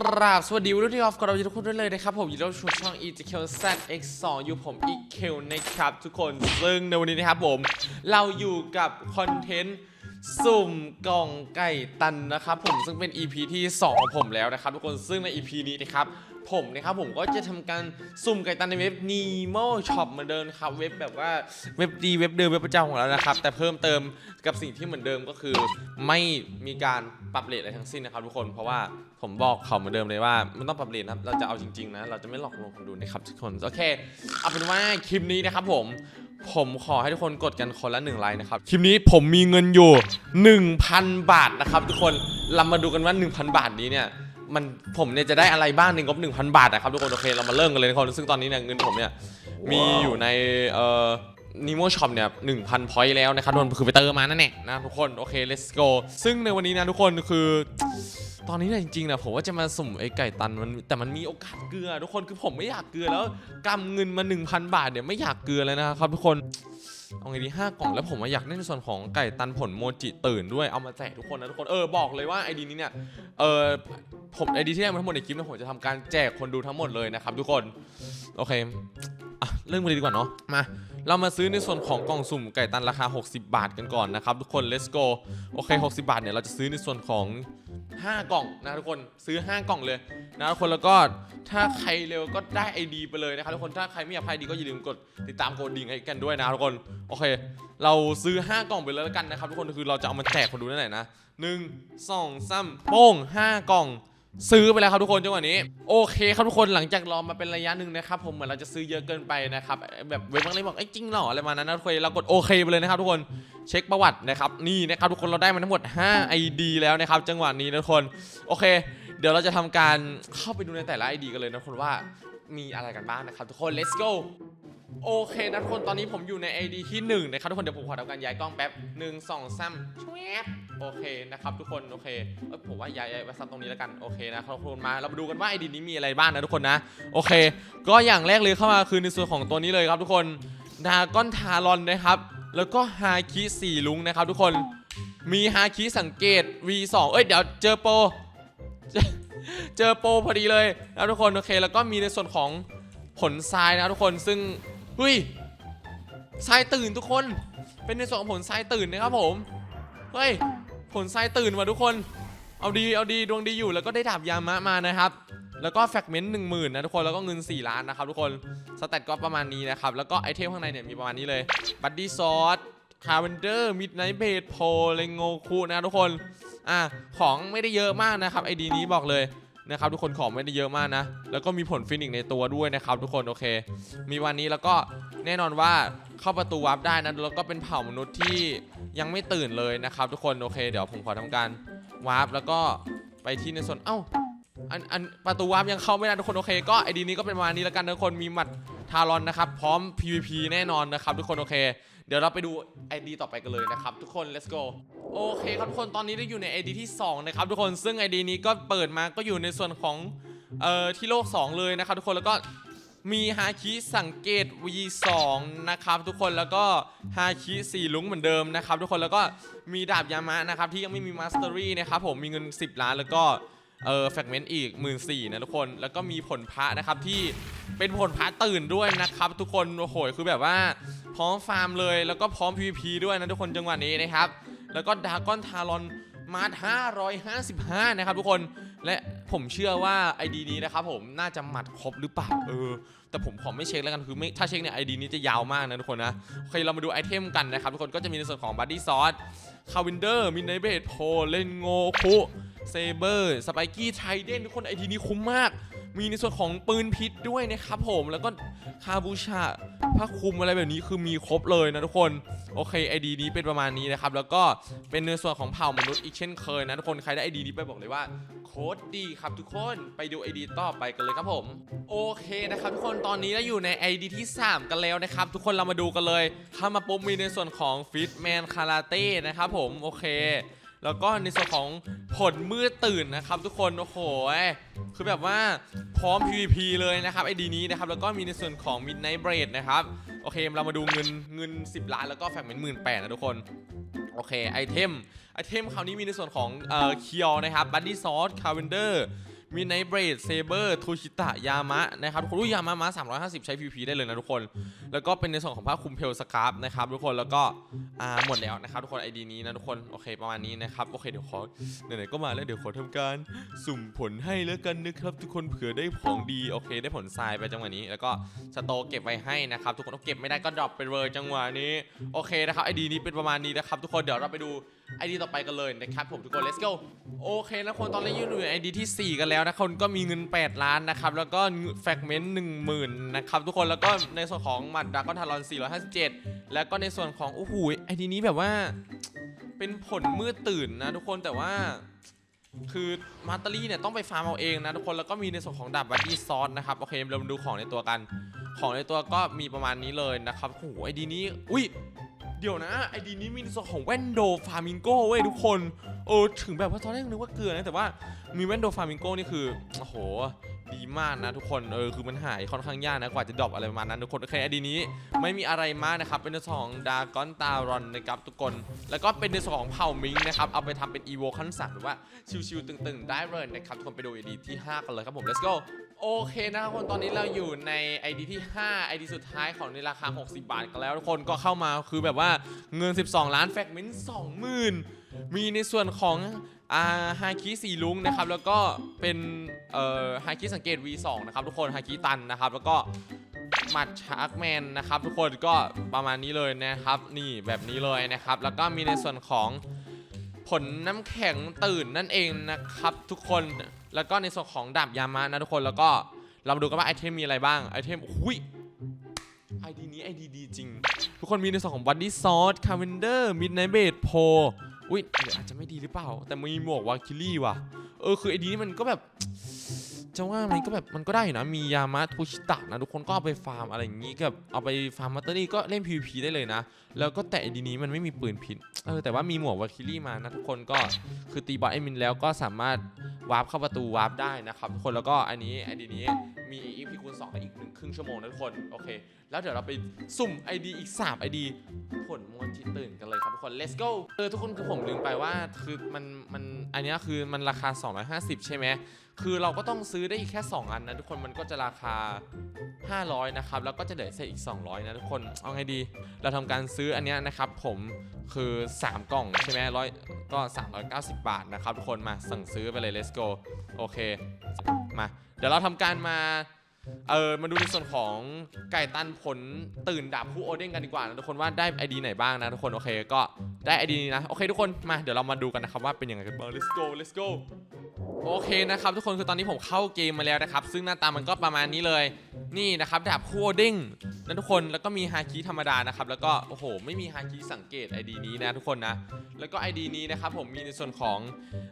ราบสวัสดีรุ่นที่ออฟกับเราทุกคนด้วยเลยนะครับ ผมยินดีต้อนรับสู่ช่อง e g q z x 2อยู่ผม e q นะครับทุกคนซึ่งในวันนี้นะครับผม เราอยู่กับคอนเทนต์สุ่มกล่องไก่ตันนะครับผมซึ่งเป็น EP ที่2ของผมแล้วนะครับ ทุกคนซึ่งใน EP นี้นะครับ ผมนะครับผมก็จะทำการสุ่มไก่ตันในเว็บ Nemo Shop เหมือนเดิมครับเว็บแบบว่าเว็บดีเว็บเดิมเว็บประจำของเรานะครับ แต่เพิ่มเติมกับสิ่งที่เหมือนเดิมก็คือ ไม่มีการปรับเรทอะไรทั้งสิ้นนะครับทุกคนเพราะว่าผมบอกเขาเหมือนเดิมเลยว่าไม่ต้องปรับเรทครับเราจะเอาจริงๆนะเราจะไม่หลอกลวงคนดูนะครับทุกคนโอเคเอาเป็นว่าคลิปนี้นะครับผมผมขอให้ทุกคนกดกันคนละหนึ่งไลค์นะครับ คลิปนี้ผมมีเงินอยู่ 1,000 บาทนะครับทุกคนเรามาดูกันว่า 1,000 บาทนี้เนี่ย มันผมเนี่ยจะได้อะไรบ้างในงบ1,000บาทนะครับทุกคนโอเคเรามาเริ่มกันเลยทุกคนซึ่งตอนนี้เนี่ยเงินผมเนี่ยมีอยู่ในเอ่อนิโมช็อปเนี่ย1,000พอยต์แล้วนะครับทุกคนคือไปเติมมานั่นแหละนะทุกคนโอเค let's go ซึ่งในวันนี้นะทุกคนคือตอนนี้เนี่ยจริงๆนะผมว่าจะมาสุ่มไอ้ไก่ตันมันแต่มันมีโอกาสเกลือ ทุกคนคือผมไม่อยากเกลือแล้วกำเงินมา 1,000 บาทเนี่ยไม่อยากเกลือเลยนะครับทุกคนเอาไงดีห้ากล่องแล้วผมว่าอยากได้ในส่วนของไก่ตันผลโมจิตื่นด้วยเอามาแจกทุกคนนะทุกคนเออบอกเลยว่าไอดีนี้เนี่ยเออ ผมไอดีที่ได้มาทั้งหมดในคลิปนะผมจะทำการแจกคนดูทั้งหมดเลยนะครับทุกคนโอเคอะเริ่มกันดีกว่าเนาะมาเรามาซื้อในส่วนของกล่องสุ่มไก่ตันราคา 60 บาทกันก่อนนะครับทุกคน let's go โอเค 60 บาทเนี่ยเราจะซื้อในส่วนของ 5 กล่องนะทุกคนซื้อ 5 กล่องเลยนะทุกคนแล้วก็ถ้าใครเร็วก็ได้ ID ไปเลยนะครับทุกคนถ้าใครไม่อยากให้ ID ก็อย่าลืมกดติดตามโกดดิ่งให้กันด้วยนะทุกคนโอเค เราซื้อ 5 กล่องไปเลยแล้วกันนะครับทุกคนคือเราจะเอามาแจกคนดูนั่นแหละนะหนึ่งสองสามโป้ง5 กล่อง ซื้อไปแล้วครับทุกคนจังหวะนี้โอเคครับทุกคนหลังจากรอมาเป็นระยะหนึ่งนะครับผมเหมือนเราจะซื้อเยอะเกินไปนะครับแบบเว็บบางเลยบอกไอ้จริงเหรออะไรมานั้นนะทุกคนเรากดโอเคไปเลยนะครับทุกคนเช็คประวัตินะครับนี่นะครับทุกคนเราได้มาทั้งหมด 5 ID แล้วนะครับจังหวะนี้นะทุกคนโอเค เดี๋ยวเราจะทำการเข้าไปดูในแต่ละ ID กันเลยนะทุกคนว่ามีอะไรกันบ้างนะครับทุกคน let's go โอเคนะทุกคนตอนนี้ผมอยู่ใน ID ที่1นะครับทุกคนเดี๋ยวผมขอทำการย้ายกล้องแป๊บ1 2 3ชวบ โอเคนะครับทุกคนโอเคเอ้ยผมว่าย้ายย้ายไว้ซับตรงนี้แล้วกันโอเคนะครับทุกคนมาเรามาดูกันว่า ID นี้มีอะไรบ้างนะทุกคนนะโอเค ก็อย่างแรกเลยเข้ามาคือในส่วนของตัวนี้เลยครับทุกคนดาก้อนทารอนนะครับ แล้วก็ฮาคิสี่ลุงนะครับ ทุกคนมีฮาคิสังเกต V2 เอ้ยเดี๋ยวเจอโปรเจอเจอโปรพอดีเลยนะทุกคนโอเค แล้วก็มีในส่วนของผลทรายนะทุกคนซึ่งเฮ้ยทรายตื่นทุกคน เป็นในส่วนของผลทรายตื่นนะครับผมเฮ้ย ผลทรายตื่นมาทุกคน เอาดีเอาดีดวงดีอยู่แล้วก็ได้ดาบยามะมานะครับ แล้วก็แฟกเมนต์หนึ่งหมื่นนะทุกคนแล้วก็เงิน 4 ล้านนะครับทุกคนสแตทก็ประมาณนี้นะครับแล้วก็ไอเทมข้างในเนี่ยมีประมาณนี้เลยบัดดี้ซอสคาร์เวนเดอร์มิดไนท์เบดโพเลงโงคูนะทุกคนอะของไม่ได้เยอะมากนะครับไอดีนี้บอกเลยนะครับทุกคนของไม่ได้เยอะมากนะ แล้วก็มีผลฟินิกในตัวด้วยนะครับทุกคนโอเค มีวันนี้แล้วก็แน่นอนว่า เข้าประตูวาร์ปได้นะแล้วก็เป็นเผ่ามนุษย์ที่ยังไม่ตื่นเลยนะครับ ทุกคนโอเค เดี๋ยวผมขอทำการวาร์ปแล้วก็ไปที่ในส่วนเอ้าอันอันประตูวาร์ปยังเข้าไม่ได้ทุกคนโอเค ก็ไอดีนี้ก็เป็นประมาณนี้แล้วกันทุกคนมีหมัดทารอนนะครับพร้อม PVP แน่นอนนะครับ ทุกคนโอเค เดี๋ยวเราไปดู ID ต่อไปกันเลยนะครับทุกคน let's go โอเคครับทุกคนตอนนี้ได้อยู่ใน ID ที่ 2 นะครับทุกคนซึ่ง ID นี้ก็เปิดมาก็อยู่ในส่วนของเอ่อที่โลก 2 เลยนะครับทุกคนแล้วก็ มีฮาคิสังเกต V2 นะครับทุกคนแล้วก็ฮาคิ4ลุงเหมือนเดิมนะครับทุกคนแล้วก็มีดาบยามะนะครับที่ยังไม่มีมาสเตอรี่นะครับผมมีเงิน 10 ล้านแล้วก็เออแฟกเมนต์อีก 1 4ื่นนะทุกคนแล้วก็มีผลพระนะครับที่เป็นผลพระตื่นด้วยนะครับ ทุกคนโอ้โหคือแบบว่าพร้อมฟาร์มเลยแล้วก็พร้อม PVP ด้วยนะทุกคนจังหวะนี้นะครับ แล้วก็ดากอนทารอนมา555 นะครับทุกคนและ ผมเชื่อว่าไอดีนี้นะครับผมน่าจะหมัดครบหรือเปล่าเออแต่ผมขอไม่เช็คแล้วกันคือไม่ถ้าเช็คเนี่ย ID นี้จะยาวมากนะทุกคนนะโอเคเรามาดูไอเทมกันนะครับทุกคนก็จะมีในส่วนของบัดดี้ซอสคาวินเดอร์มินไนเบดโพเลนโงคุเซเบอร์สไปกี้ไทเดนทุกคนไอดีนี้คุ้มมาก มีในส่วนของปืนพิษด้วยนะครับผมแล้วก็คาบูชาผ้าคลุมอะไรแบบนี้คือมีครบเลยนะทุกคนโอเคไอดีนี้เป็นประมาณนี้นะครับแล้วก็เป็นในส่วนของเผ่ามนุษย์อีกเช่นเคยนะทุกคนใครได้ไอดีนี้ไปบอกเลยว่าโคตรดีครับทุกคนไปดูไอดีต่อไปกันเลยครับผมโอเคนะครับทุกคนตอนนี้เราอยู่ใน ID ที่ 3 กันแล้วนะครับทุกคนเรามาดูกันเลยเข้ามาปุ๊บมีในส่วนของฟิตแมนคาราเต้นะครับผมโอเค แล้วก็ในส่วนของผลมืดตื่นนะครับ ทุกคนโอ้โหคือแบบว่าพร้อม PVP เลยนะครับไอดีนี้นะครับแล้วก็มีในส่วนของ Midnight b r a d นะครับโอเคเรามาดูเงินเงิน 10 ล้านแล้วก็แฟกเมนต์หมื่นแปดนะทุกคนโอเคไอเทมไอเทมคราวนี้มีในส่วนของเอ่อเคียวนะครับบัดดี้ซอสคาเวนเดอร์ มีไนเบรดเซเบอร์ทูชิตะยามะนะครับทุกคนรู้ยามะมา350 ใช้ PVP ได้เลยนะทุกคน แล้วก็เป็นในส่วนของผ้าคลุมเพลสครับนะครับทุกคนแล้วก็อ่าหมดแล้วนะครับทุกคนไอดีนี้นะทุกคนโอเคประมาณนี้นะครับโอเคเดี๋ยวขอไหนๆก็มาแล้วเดี๋ยวขอทำการสุ่มผลให้แล้วกันนะครับทุกคนเผื่อได้ของดีโอเค ได้ผลทรายไปจังหวะนี้ แล้วก็สโตเก็บไว้ให้นะครับทุกคนเอาเก็บไม่ได้ก็ดรอปไปเลยจังหวะนี้โอเคนะครับไอดีนี้เป็นประมาณนี้นะครับทุกคนเดี๋ยวเราไปดูไอดีต่อไปกันเลยนะครับผมทุกคน let's go โอเคนะคนตอนนี้อยู่ในไอดีที่ 4 กันแล้วนะคนก็มีเงิน 8 ล้านนะครับแล้วก็แฟกเมนต์1 0,000นนะครับทุกคนแล้วก็ในส่วนของหมัดดากอนทารอน457 แล้วก็ในส่วนของโอ้โหไอดีนี้แบบว่าเป็นผลมืดตื่นนะทุกคนแต่ว่าคือมาตารี่เนี่ยต้องไปฟาร์มเอาเองนะทุกคนแล้วก็มีในส่วนของดาบบัดดี้ซอสนะครับโอเคเรามาดูของในตัวกัน ของในตัวก็มีประมาณนี้เลยนะครับโอ้โหไอดีนี้อุ้ย เดี๋ยวนะไอดีนี้มีในส่วนของแวนโดฟามิงโก้เว้ยทุกคนเออถึงแบบว่าตอนแรกนึกว่าเกลือนะแต่ว่ามีแวนโดฟามิงโก้นี่คือโอ้โหดีมากนะทุกคนเออคือมันหายค่อนข้างยากนะกว่าจะดรอปอะไรประมาณนั้นทุกคนโอเคไอดีนี้ไม่มีอะไรมากนะครับเป็นในส่วนของดากอนตารอนนะครับทุกคน แล้วก็เป็นในส่วนของเผ่ามิงนะครับเอาไปทำเป็นอีโวขั้นสามหรือว่าชิวๆตึงๆได้เลยนะครับทุกคนไปดูไอดีที่ 5 กันเลยครับผม let's go โอเคนะครับคนตอนนี้เราอยู่ใน ID ที่ 5 ID สุดท้ายของในราคา 60 บาทกันแล้วทุกคนก็เข้ามาคือแบบว่าเงิน 12 ล้านแฟกเมนต์20,000 มีในส่วนของอาฮาคิสีลุงนะครับ แล้วก็เป็นเอ่อฮาคิสังเกต V2 นะครับทุกคนฮาคิตันนะครับ แล้วก็หมัดชาร์กแมนนะครับ ทุกคนก็ประมาณนี้เลยนะครับ นี่แบบนี้เลยนะครับ แล้วก็มีในส่วนของผลน้ำแข็งตื่นนั่นเองนะครับ ทุกคนแล้วก็ในส่วนของดาบยามะนะทุกคนแล้วก็เรามาดูกันว่าไอเทมมีอะไรบ้างไอเทมอุ้ย ทุกคนมีในส่วนของบัดดี้ซอสคาเวนเดอร์มิดไนเบดโพอุ้ยอาจจะไม่ดีหรือเปล่า แต่มีหมวกวาคิลี่ว่ะ เออคือไอดีนี้มันก็แบบจะว่ามันก็แบบมันก็ได้อยู่นะ มียามะทูชิตะนะ ทุกคนก็เอาไปฟาร์มอะไรอย่างงี้กับเอาไปฟาร์มมัตเตอรี่ก็เล่น PVP ได้เลยนะ แล้วก็แต่ไอดีนี้มันไม่มีปืนพิษเออแต่ว่ามีหมวกวาคิลี่มานะ ทุกคนก็คือตีบอสไอมินแล้วก็สามารถวาร์ปเข้าประตูวาร์ปได้นะครับทุกคนแล้วก็อันนี้ไอดีนี้มีอีพีคูณ2อีกหนึ่งครึ่งชั่วโมงนะทุกคนโอเค แล้วเดี๋ยวเราไปสุ่ม ID อีก 3 ID ผลมวลจิตตื่นกันเลยครับทุกคน let's go เออทุกคนคือผมลืมไปว่าคือมันมันอันเนี้ยคือมันราคา 250 ใช่ไหมคือเราก็ต้องซื้อได้อีกแค่ 2 อันนะทุกคนมันก็จะราคา 500 นะครับ แล้วก็จะเหลือเศษอีก 200 นะทุกคนเอาไงดี เราทำการซื้ออันเนี้ยนะครับ ผมคือ 3 กล่องใช่ไหมร้อยก็ 390 บาทนะครับทุกคนมาสั่งซื้อไปเลย let's go โอเคมา เดี๋ยวเราทำการมา เออมาดูในส่วนของไก่ตันผลตื่นดาบผู้โอเด้งกันดีกว่านะทุกคนว่าได้ไอดีไหนบ้างนะทุกคนโอเคก็ได้ไอดีนี้นะโอเคทุกคนมาเดี๋ยวเรามาดูกันนะครับว่าเป็นยังไงกันบ้าง let's go let's go โอเคนะครับทุกคนคือตอนนี้ผมเข้าเกมมาแล้วนะครับ ซึ่งหน้าตามันก็ประมาณนี้เลย นี่นะครับดาบคู่โอเด้งนะทุกคนแล้วก็มีฮาคิธรรมดานะครับแล้วก็โอ้โห ไม่มีฮาคิสังเกต ID นี้นะทุกคนนะแล้วก็ ID นี้นะครับผมมีในส่วนของ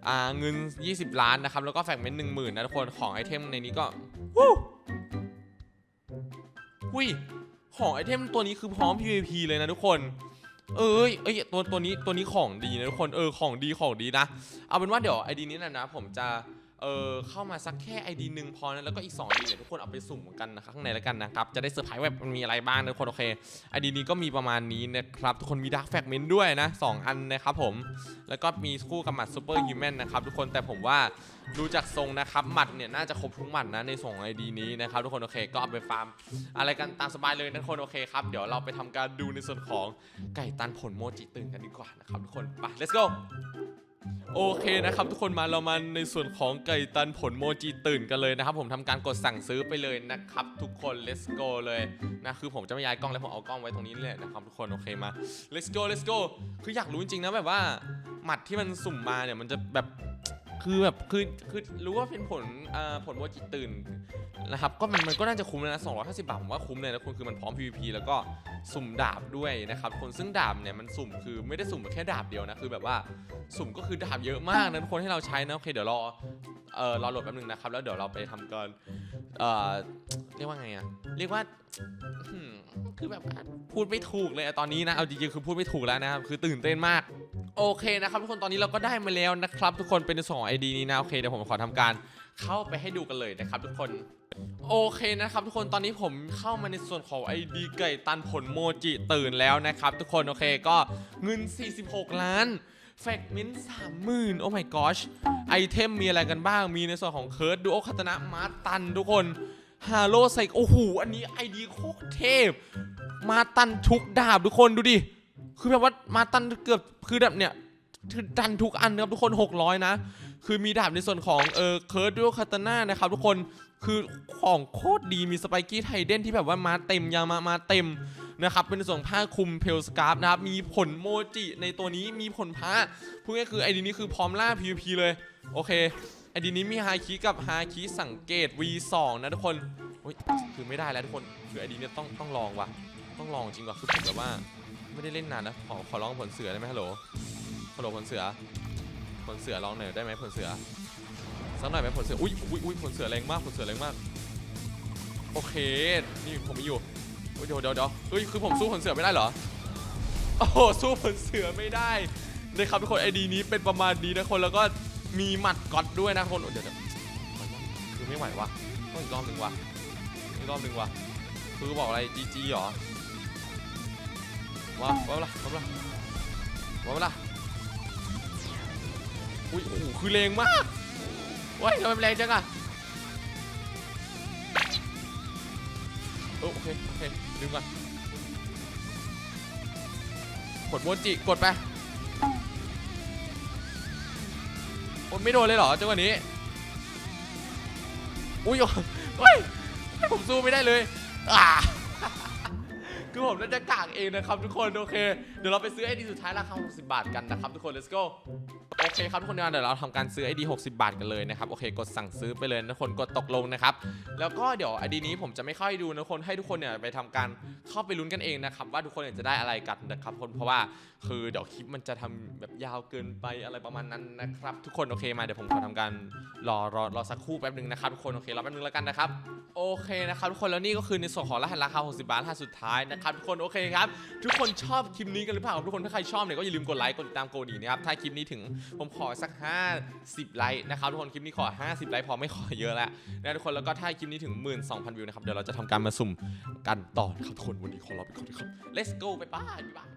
อเงิน 20 ล้านนะครับแล้วก็แฟกเมนต์หนึ่งหมื่นนะทุกคนของไอเทมในนี้ก็วู้ หุยของไอเทมตัวนี้คือพร้อม PVP เลยนะทุกคน เอ้ยเอ้ยตัวตัวนี้ตัวนี้ของดีนะทุกคนเออของดีของดีนะ เอาเป็นว่าเดี๋ยวไอดีนี้นะนะ ผมจะ เออเข้ามาสักแค่ไอดีหนึ่งพอนะแล้วก็อีก2 ID เนี่ยทุกคนเอาไปสุ่มกันนะครับข้างในแล้วกันนะครับจะได้เซอร์ไพรส์ว่ามันมีอะไรบ้างนะทุกคนโอเคไอดีนี้ก็มีประมาณนี้นะครับทุกคนมีดาร์กแฟกเมนต์ด้วยนะ2อันนะครับผมแล้วก็มีคู่กับหมัดซูเปอร์ฮิวแมนนะครับทุกคนแต่ผมว่าดูจากทรงนะครับหมัดเนี่ยน่าจะครบทุกหมัดนะในส่งไอดีนี้นะครับทุกคนโอเคก็เอาไปฟาร์มอะไรกันตามสบายเลยนะทุกคนโอเคครับเดี๋ยวเราไปทำการดูในส่วนของไก่ตันผลโมจิตื่นกันดีกว่านะครับทุกคนไป let's go โอเคนะครับทุกคนมาเรามาในส่วนของไก่ตันผลโมจิตื่นกันเลยนะครับ ผมทำการกดสั่งซื้อไปเลยนะครับ ทุกคน let's go เลยนะคือผมจะไม่ย้ายกล้องแล้วผมเอากล้องไว้ตรงนี้เลยนะครับทุกคนโอเคมา let's go let's go คืออยากรู้จริงๆนะแบบว่าหมัดที่มันสุ่มมาเนี่ยมันจะแบบ คือแบบคือคือรู้ว่าเป็นผลอ่าผลโมจิตตื่นนะครับก็มันมันก็น่าจะคุ้มเลยนะ250 บาทผมว่าคุ้มเลยนะคุณคือมันพร้อม PVP แล้วก็สุ่มดาบด้วยนะครับคนซึ่งดาบเนี่ยมันสุ่มคือไม่ได้สุ่มแค่ดาบเดียวนะคือแบบว่าสุ่มก็คือดาบเยอะมากนะคนให้เราใช้นะโอเคเดี๋ยวรอเออรอโหลดแป๊บนึงนะครับแล้วเดี๋ยวเราไปทำการเอ่อเรียกว่าไงอะเรียกว่า อืมคือแบบพูดไม่ถูกเลยอะตอนนี้นะ เอาจริงๆ คือพูดไม่ถูกแล้วนะครับ คือตื่นเต้นมาก โอเคนะครับทุกคน ตอนนี้เราก็ได้มาแล้วนะครับ ทุกคน เป็นในส่วนของ ID นี้นะ โอเค เดี๋ยวผมขอทำการเข้าไปให้ดูกันเลยนะครับทุกคน โอเคนะครับทุกคน ตอนนี้ผมเข้ามาในส่วนของ ID ไก่ตันผลโมจิตื่นแล้วนะครับทุกคน โอเค ก็เงิน 46 ล้าน แฟกเมนสามหมื่นโอ้ my gosh ไอเทมมีอะไรกันบ้าง มีในส่วนของเคิร์ดดูโอคาตนะมาตันทุกคน ฮาโลไซโอ้โหอันนี้ไอดีโคตรเทพ มาตันทุกดาบทุกคนดูดิ คือแบบว่ามาตันเกือบคือแบบเนี่ยคือดันทุกอันนะครับทุกคน 600 นะ คือมีดาบในส่วนของเออเคิร์ดดูโอคาตานะนะครับทุกคนคือของโคตรดีมีสไปกี้ไทเดนที่แบบว่ามาเต็มยามามาเต็มนะครับเป็นส่วนผ้าคลุมเพลสกาฟนะครับมีผลโมจิในตัวนี้มีผลพระพูดง่ายคือไอดีนี้คือพร้อมล่า PVP เลย โอเค ไอดีนี้มีฮาคิกับฮาคิสังเกต V2 นะทุกคนโอ้ยคือไม่ได้แล้วทุกคนคือไอดีเนี้ยต้องต้องลองว่ะต้องลองจริงว่ะคือผมแบบว่าไม่ได้เล่นนานนะขอขอลองผลเสือได้ไหมฮัลโหลฮัลโหลผลเสือ ผลเสือลองหน่อยได้ไหมผลเสือสักหน่อยไหมผลเสืออุ้ยอุ้ยอุ้ยผลเสือแรงมากผลเสือแรงมากโอเคนี่ผมมีอยู่เฮ้ยเดี๋ยวเดี๋ยวเดี๋ยวเฮ้ยคือผมสู้ผลเสือไม่ได้เหรอโอ้โหสู้ผลเสือไม่ได้นะครับทุกคนไอดีนี้เป็นประมาณนี้นะคนแล้วก็ มีหมัดก๊อตด้วยนะคนเดี๋ยวเดี๋ยวคือไม่ไหววะต้องอีกรอบหนึ่งวะอีกรอบหนึ่งวะคือบอกอะไรจีจีเหรอวะวะเปล่าวะเปล่าวะเปล่าอุ้ยโอ้โหคือแรงมากว้ยทำไมแรงจังอะโอเคโอเคดึงก่อนกดโมจิกดไป โอ้ไม่โดนเลยเหรอจังหวะนี้ อุ้ยโอ้ยผมสู้ไม่ได้เลยอ่าคือผมน่าจะกากเองนะครับทุกคน โอเค เดี๋ยวเราไปซื้อไอดีสุดท้ายราคา60 บาทกันนะครับทุกคน let's go โอเคครับทุกคนเดี๋ยวเราทำการซื้อไอดี60 บาทกันเลยนะครับโอเคกดสั่งซื้อไปเลยนะทุกคนกดตกลงนะครับแล้วก็เดี๋ยวไอดีนี้ผมจะไม่ค่อยดูนะคนให้ทุกคนเนี่ยไปทำการเข้าไปลุ้นกันเองนะครับว่าทุกคนเนี่ยจะได้อะไรกันนะครับคนเพราะว่าคือเดี๋ยวคลิปมันจะทำแบบยาวเกินไปอะไรประมาณนั้นนะครับทุกคนโอเคมาเดี๋ยวผมขอทำการรอรอรอสักครู่แป๊บหนึงนะครับทุกคนโอเครอแป๊บหนึงแล้วกันนะครับโอเคนะครับทุกคนแล้วนี่ก็คือในส่วนของรหัสราคา 60 บาทรหัสสุดท้ายนะครับทุกคนโอเคครับทุกคนชอบคลิปนี้กันหรือเปล่าทุกคนถ้าใครชอบเนี่ยก็อย่าลืมกดไลค์กดติดตามโกดีนะครับถ้าคลิปนี้ถึงผมขอสัก 50 ไลค์นะครับทุกคนคลิปนี้ขอ 50 ไลค์พอไม่ขอเยอะแล้วนะทุกคนแล้วก็ถ้าคลิปนี้ถึง 12,000 วิวนะครับเดี๋ยวเราจะทำการมาสุ่มกันต่อนะครับทุกคนวันนี้ขอลาไปก่อนนะครับ let's go ไปบ้านไปบ้าน